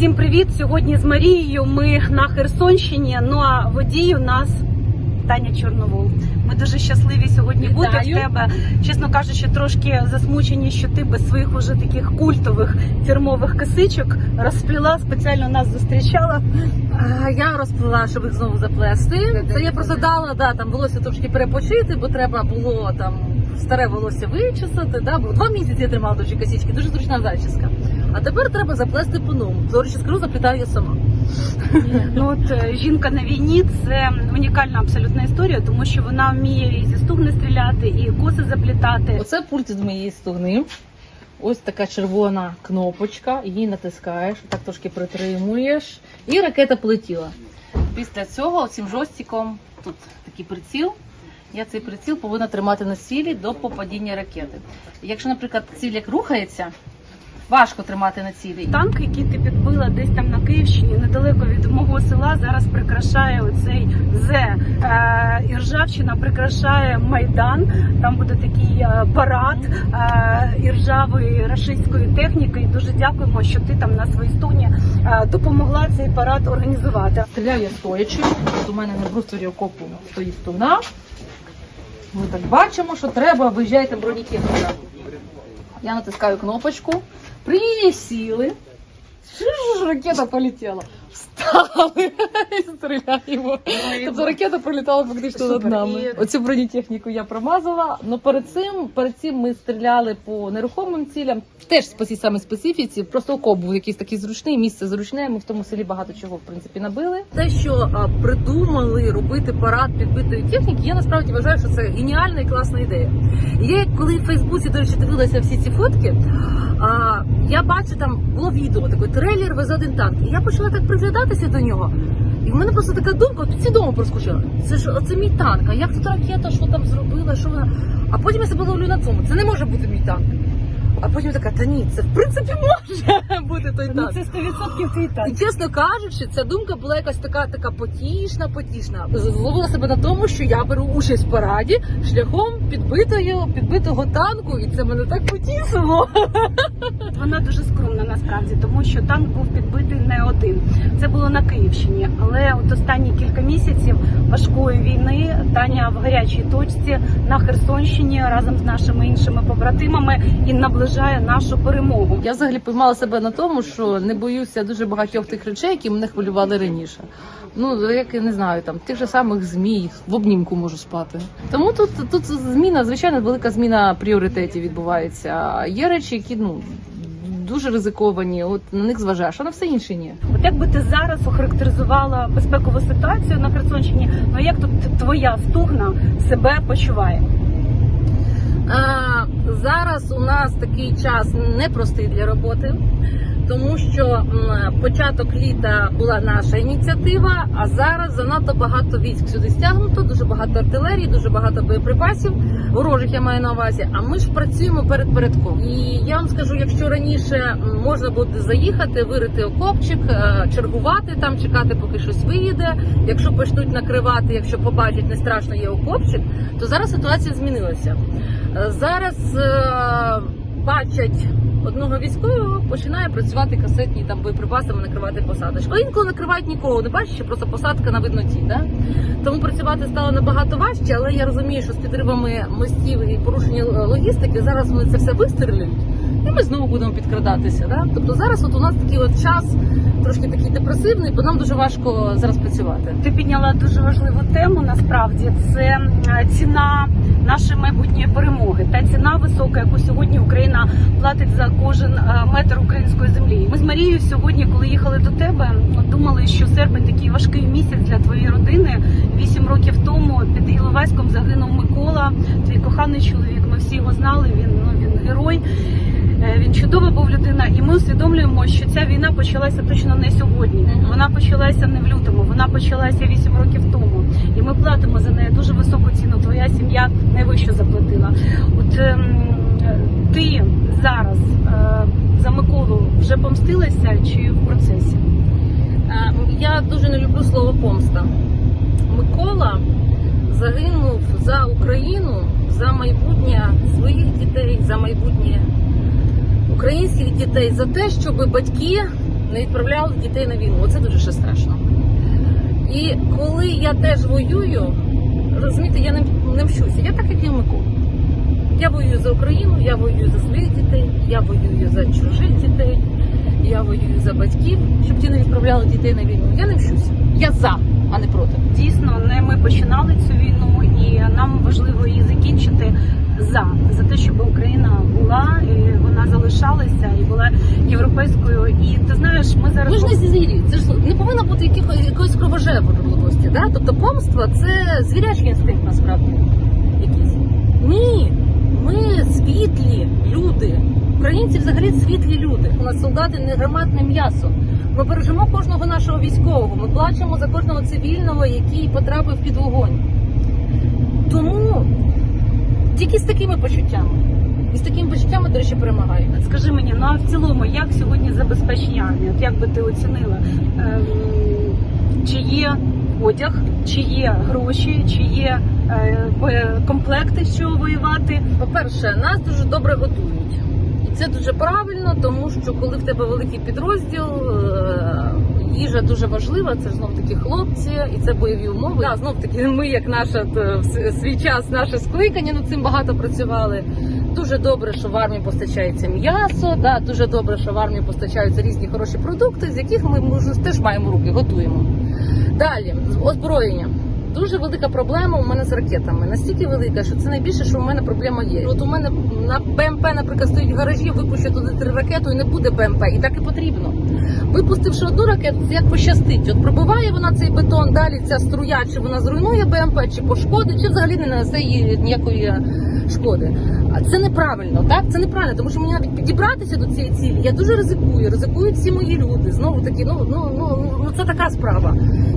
Всім привіт! Сьогодні з Марією ми на Херсонщині. Ну а водій у нас Таня Чорновол. Ми дуже щасливі сьогодні бути в тебе. Чесно кажучи, трошки засмучені, що ти без своїх уже таких культових фірмових косичок розпліла, спеціально нас зустрічала. А, Я розплила, щоб їх знову заплести. Це я просто дала, да, там волосся трошки перепочити, бо треба було там старе волосся вичесати. Да, бо два місяці я тримала довші косички, дуже зручна зачіска. А тепер треба заплести по-новому. До речі, скажу, заплітаю я сама. Ну от е, жінка на війні це унікальна абсолютна історія, тому що вона вміє і зі стугни стріляти, і коси заплітати. Оце пульт з моєї стогни. Ось така червона кнопочка, її натискаєш, так трошки притримуєш, і ракета полетіла. Після цього цим жостиком тут такий приціл. Я цей приціл повинна тримати на цілі до попадіння ракети. Якщо, наприклад, ціль як рухається, важко тримати на цілі. Танк, який ти підбила десь там на Київщині, недалеко від мого села, зараз прикрашає оцей З. Е, і прикрашає майдан. Там буде такий е, парад е, іржавої рашистської техніки. І дуже дякуємо, що ти там на своїй стуні е, допомогла цей парад організувати. Стріляю я стоячи. У мене на бруствері окопу стоїть стуна. Ми так бачимо, що треба, виїжджайте броніки. Я натискаю кнопочку, присіли. Ракета полетіла. Встали і стріляємо. Тобто ракета пролітала фактично над нами. Оцю бронетехніку я промазала. але перед цим, перед цим ми стріляли по нерухомим цілям. Теж по цій самій специфіці. Просто окоп був якийсь такий зручний, місце зручне. Ми в тому селі багато чого в принципі набили. Те, що а, придумали робити парад підбитої техніки, я насправді вважаю, що це геніальна і класна ідея. І я коли в Фейсбуці, до речі, дивилася всі ці фотки, а, я бачу там було відео, такий трейлер везе один танк. І я почала так приглядатися до нього. І в мене просто така думка, от підсвідомо проскочила. Це ж оце мій танк. А як тут ракета, що там зробила, що вона. А потім я себе ловлю на цьому. Це не може бути мій танк. А потім така, та ні, це в принципі може бути той Ну танк. це 100% твій І чесно кажучи, ця думка була якась така, така потішна, потішна. Зловила себе на тому, що я беру участь в параді шляхом підбитого, підбитого танку, і це мене так потішило. Вона дуже скромна насправді, тому що танк був підбитий не один. Це було на Київщині. Але от останні кілька місяців важкої війни Таня в гарячій точці на Херсонщині разом з нашими іншими побратимами і наближає нашу перемогу. Я взагалі поймала себе на тому, що не боюся дуже багатьох тих речей, які мене хвилювали раніше. Ну, як я не знаю, там тих же самих змій в обнімку можу спати. Тому тут, тут зміна, звичайно, велика зміна пріоритетів відбувається. Є речі, які ну дуже ризиковані. От на них зважаєш, а на все інше ні. От як би ти зараз охарактеризувала безпекову ситуацію на Херсонщині? Ну як тут твоя стугна себе почуває? А, зараз у нас такий час непростий для роботи, тому що початок літа була наша ініціатива, а зараз занадто багато військ сюди стягнуто, дуже багато артилерії, дуже багато боєприпасів. Ворожих я маю на увазі. А ми ж працюємо перед передком. І я вам скажу, якщо раніше можна буде заїхати, вирити окопчик, е, чергувати там, чекати, поки щось виїде. Якщо почнуть накривати, якщо побачать, не страшно є окопчик, то зараз ситуація змінилася. Е, Зараз е, бачать одного військового, починає працювати касетні там боєприпасами, накривати посадочку. А інколи накривають нікого, не бачиш, просто посадка на видноті. Да? Тому працювати стало набагато важче, але я розумію, що з підривами мостів і порушення логістики зараз вони це все вистрілюють, і ми знову будемо підкрадатися. Да? Тобто зараз от у нас такий от час трошки такий депресивний, бо нам дуже важко зараз працювати. Ти підняла дуже важливу тему. Насправді це ціна нашої майбутньої перемоги. Та ціна висока, яку сьогодні Україна платить за кожен е, метр української землі. Ми з Марією сьогодні, коли їхали до тебе, от думали, що серпень такий важкий місяць для твоєї родини. Вісім років тому під Іловайськом загинув Микола, твій коханий чоловік. Ми всі його знали. Він ну він герой. Е, Він чудова був людина, і ми усвідомлюємо, що ця війна почалася точно не сьогодні. Вона почалася не в лютому, вона почалася 8 років тому. І ми платимо за неї дуже високу ціну. Твоя сім'я найвищу заплатила. От е, ти зараз е, за Миколу вже помстилася чи в процесі? Е, Я дуже не люблю слово помста. Микола загинув за Україну, за майбутнє своїх дітей, за майбутнє українських дітей, за те, щоб батьки не відправляли дітей на війну. Оце дуже ще страшно. І коли я теж воюю, розумієте, я не, не вчуся. Я так, як і Микола. Я воюю за Україну, я воюю за своїх дітей, я воюю за чужих дітей, я воюю за батьків, щоб ті не відправляли дітей на війну. Я не вчуся. Я за, а не проти. Дійсно, не ми починали цю війну, і нам важливо її закінчити за за те, щоб Україна була, і вона залишалася і була європейською. І ти знаєш, ми зараз Ми ж не звірі. Це ж не повинно бути якихось якоїсь кровожерливості. Да? Тобто помство це звірячий інстинкт насправді. Якийсь. Ні. Ми світлі люди. Українці взагалі світлі люди. У нас солдати не гарматне м'ясо. Ми бережемо кожного нашого військового. Ми плачемо за кожного цивільного, який потрапив під вогонь. Тому тільки з такими почуттями. І з такими почуттями, до речі, перемагаємо. Скажи мені, ну а в цілому, як сьогодні забезпечення армії? От як би ти оцінила, ем, чи є одяг, чи є гроші, чи є е, комплекти, що воювати? По-перше, нас дуже добре готують. Це дуже правильно, тому що коли в тебе великий підрозділ, е, їжа дуже важлива, це знов таки хлопці, і це бойові умови. Да, знов таки, ми, як наша в свій час, наше скликання над цим багато працювали. Дуже добре, що в армії постачається м'ясо. Да, дуже добре, що в армії постачаються різні хороші продукти, з яких ми, ми теж маємо руки, готуємо. Далі озброєння. Дуже велика проблема у мене з ракетами. Настільки велика, що це найбільше, що у мене проблема є. От у мене на БМП, наприклад, стоїть в гаражі, випущу туди три ракету і не буде БМП. І так і потрібно. Випустивши одну ракету, це як пощастить. От пробиває вона цей бетон, далі ця струя, чи вона зруйнує БМП, чи пошкодить, чи взагалі не нанесе її ніякої шкоди. Це неправильно, так? Це неправильно, тому що мені навіть підібратися до цієї цілі. Я дуже ризикую, ризикують всі мої люди. Знову таки, ну ну ну ну це така справа.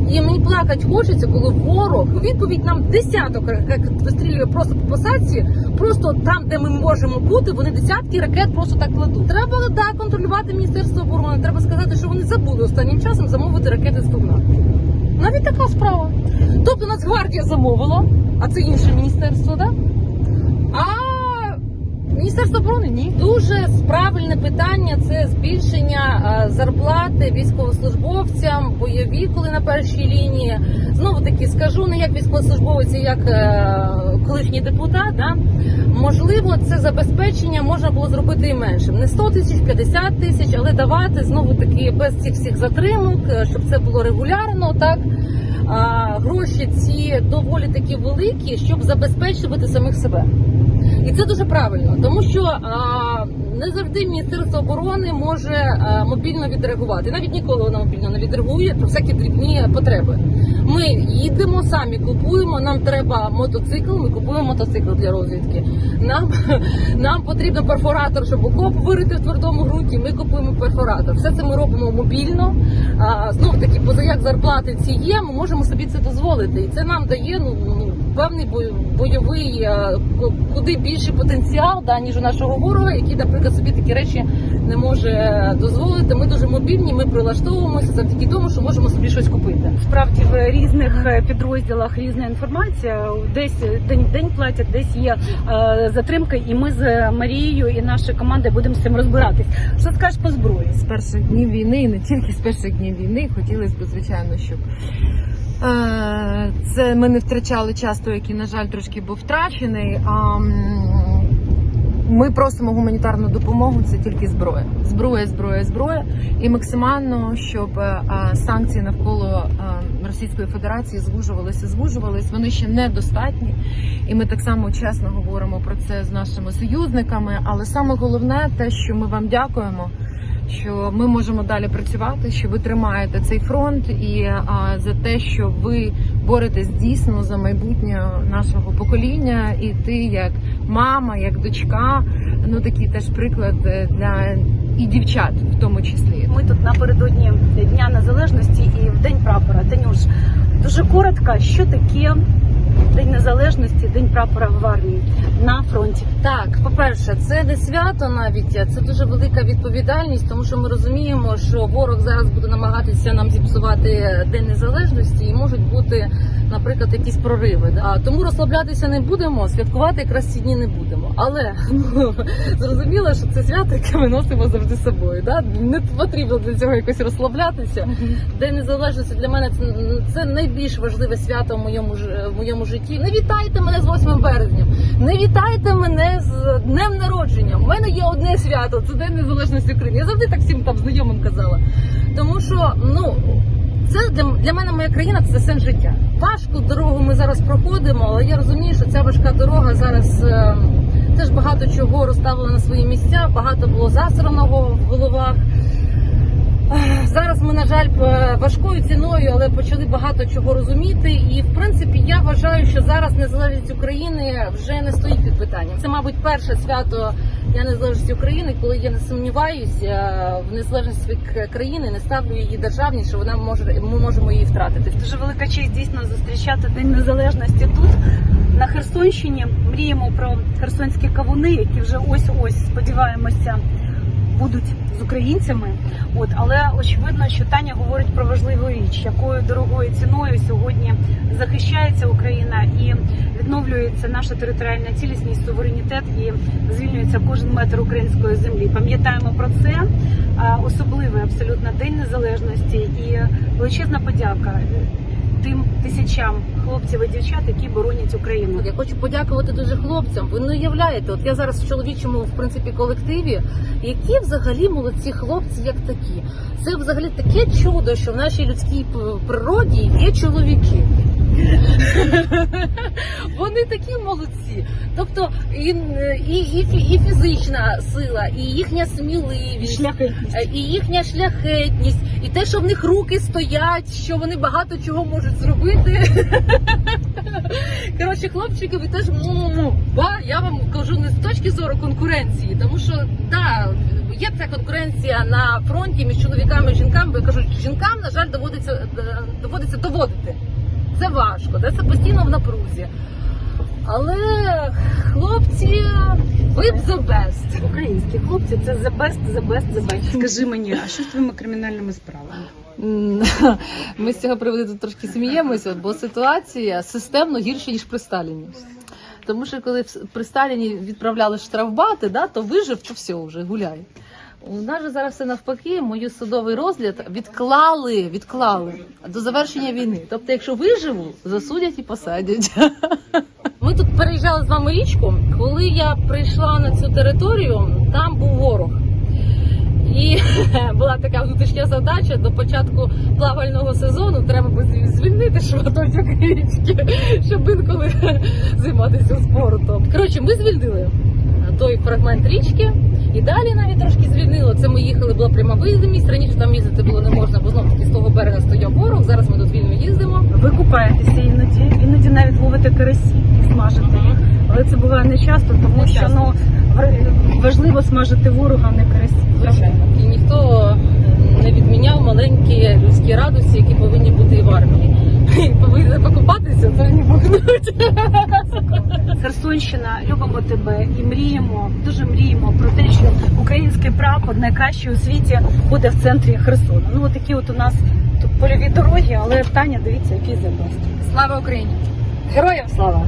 І мені плакати хочеться, коли ворог у відповідь нам десяток ракет вистрілює просто по посадці, просто там, де ми можемо бути, вони десятки ракет просто так кладуть. Треба да, контролювати міністерство оборони. Треба сказати, що вони забули останнім часом замовити ракети з Тугна. Навіть така справа. Тобто Нацгвардія замовила, а це інше міністерство, да? А Міністерство оборони ні. Дуже правильне питання це збільшення е, зарплати військовослужбовцям, бойові, коли на першій лінії. Знову таки скажу не як військовослужбовець, як е, колишній депутат. Да? Можливо, це забезпечення можна було зробити і меншим. Не 100 тисяч, 50 тисяч, але давати знову таки без цих всіх затримок, е, щоб це було регулярно, так. Гроші ці доволі такі великі, щоб забезпечувати самих себе. І це дуже правильно, тому що а, не завжди Міністерство оборони може а, мобільно відреагувати. Навіть ніколи воно мобільно не відреагує про всякі дрібні потреби. Ми їдемо, самі купуємо. Нам треба мотоцикл. Ми купуємо мотоцикл для розвідки. Нам, нам потрібен перфоратор, щоб окоп вирити в твердому ґрунті. Ми купуємо перфоратор. Все це ми робимо мобільно. А, знов таки, поза як зарплати ці є, ми можемо собі це дозволити. І це нам дає ну, ну певний бой- бойовий е, куди більший потенціал, да, ніж у нашого ворога, який, наприклад, собі такі речі не може е, дозволити. Ми дуже мобільні, ми прилаштовуємося завдяки тому, що можемо собі щось купити. Справді в різних е, підрозділах різна інформація. Десь день в день платять, десь є затримка, і ми з Марією і наша команда будемо з цим розбиратись. Що скажеш по зброї? з перших днів війни, і не тільки з перших днів війни, хотілося б, звичайно, щоб це ми не втрачали час, той, який, на жаль, трошки був втрачений. А ми просимо гуманітарну допомогу, це тільки зброя. Зброя, зброя, зброя. І максимально, щоб е, е, санкції навколо е, Російської Федерації звужувалися, звужувались. Вони ще недостатні. І ми так само чесно говоримо про це з нашими союзниками. Але саме головне те, що ми вам дякуємо. Що ми можемо далі працювати, що ви тримаєте цей фронт, і а, за те, що ви боретесь дійсно за майбутнє нашого покоління, і ти як мама, як дочка, ну такий теж приклад е, для і дівчат, в тому числі. Ми тут напередодні Дня Незалежності і в День прапора. Танюш, дуже коротко, що таке День Незалежності, День прапора в армії на фронті. Так, по-перше, це не свято навіть, це дуже велика відповідальність, тому що ми розуміємо, що ворог зараз буде намагатися нам зіпсувати День Незалежності і можуть бути, наприклад, якісь прориви. Да? Тому розслаблятися не будемо, святкувати якраз ці дні не будемо. Але ну, зрозуміло, що це свято, яке ми носимо завжди з собою. Да? Не потрібно для цього якось розслаблятися. День незалежності для мене це, це найбільш важливе свято в моєму в моєму житті. Не вітайте мене з 8 березня. Не вітайте мене з днем народження. У мене є одне свято, це День Незалежності України. Я завжди так всім там знайомим казала. Тому що ну. Це для, для мене моя країна це сенс життя. Важку дорогу ми зараз проходимо, але я розумію, що ця важка дорога зараз е, теж багато чого розставила на свої місця, багато було засраного в головах. Зараз ми, на жаль, е, важкою ціною, але почали багато чого розуміти. І в принципі, я вважаю, що зараз незалежність України вже не стоїть під питанням. Це, мабуть, перше свято Дня незалежності України, коли я не сумніваюся в незалежності країни, не ставлю її державність, що вона може ми можемо її втратити. Дуже велика честь дійсно зустрічати День Незалежності тут, на Херсонщині. Мріємо про херсонські кавуни, які вже ось ось сподіваємося будуть з українцями. От але очевидно, що Таня говорить про важливу річ, якою дорогою ціною сьогодні захищається Україна і відновлюється наша територіальна цілісність, суверенітет і звільнюється кожен метр української землі. Пам'ятаємо про це. Особливий абсолютно день незалежності і величезна подяка тим тисячам хлопців і дівчат, які боронять Україну. Я хочу подякувати дуже хлопцям. Ви не уявляєте, от я зараз в чоловічому в принципі колективі. Які взагалі молодці хлопці, як такі? Це взагалі таке чудо, що в нашій людській природі є чоловіки. Вони такі молодці. Тобто і, і, і, і фізична сила, і їхня сміливість. Шляхи Е, і їхня шляхетність, і те, що в них руки стоять, що вони багато чого можуть зробити. Коротше, хлопчики, ви теж му-му-му. я вам кажу не з точки зору конкуренції, тому що да, є ця конкуренція на фронті між чоловіками і жінками, бо я кажу, жінкам, на жаль, доводиться е, доводиться доводити. Це важко, да, це постійно в напрузі. Але хлопці, ви б the best. українські хлопці це the best, the best, the best. Скажи мені, а що з твоїми кримінальними справами? Ми з цього приводу тут трошки сміємося, бо ситуація системно гірша, ніж при Сталіні. Тому що коли при Сталіні відправляли штрафбати, да, то вижив, то все вже гуляй. У нас же зараз все навпаки, мою судовий розгляд відклали, відклали до завершення війни. Тобто, якщо виживу, засудять і посадять. Ми тут переїжджали з вами річку. Коли я прийшла на цю територію, там був ворог. І була така внутрішня задача до початку плавального сезону. Треба було звільнити шматочок річки, щоб інколи займатися спортом. Коротше, ми звільнили той фрагмент річки, і далі навіть трошки звільнило. Це ми їхали, була пряма виїздимість. Раніше там їздити було не можна, бо знову таки з того берега стояв ворог. Зараз ми тут вільно їздимо. Ви купаєтеся іноді, іноді навіть ловите карасі і смажите їх. Але це буває не часто, тому Не що часто. ну важливо смажити ворога, а не карасі. Звичайно. І ніхто не відміняв маленькі людські радості, які повинні бути і в армії. Повинні покупатися, це не бухнуть. Херсонщина, любимо тебе і мріємо, дуже мріємо про те, що український прапор найкращий у світі буде в центрі Херсона. Ну от такі от у нас тут польові дороги, але Таня, дивіться, який забест. Слава Україні! Героям слава!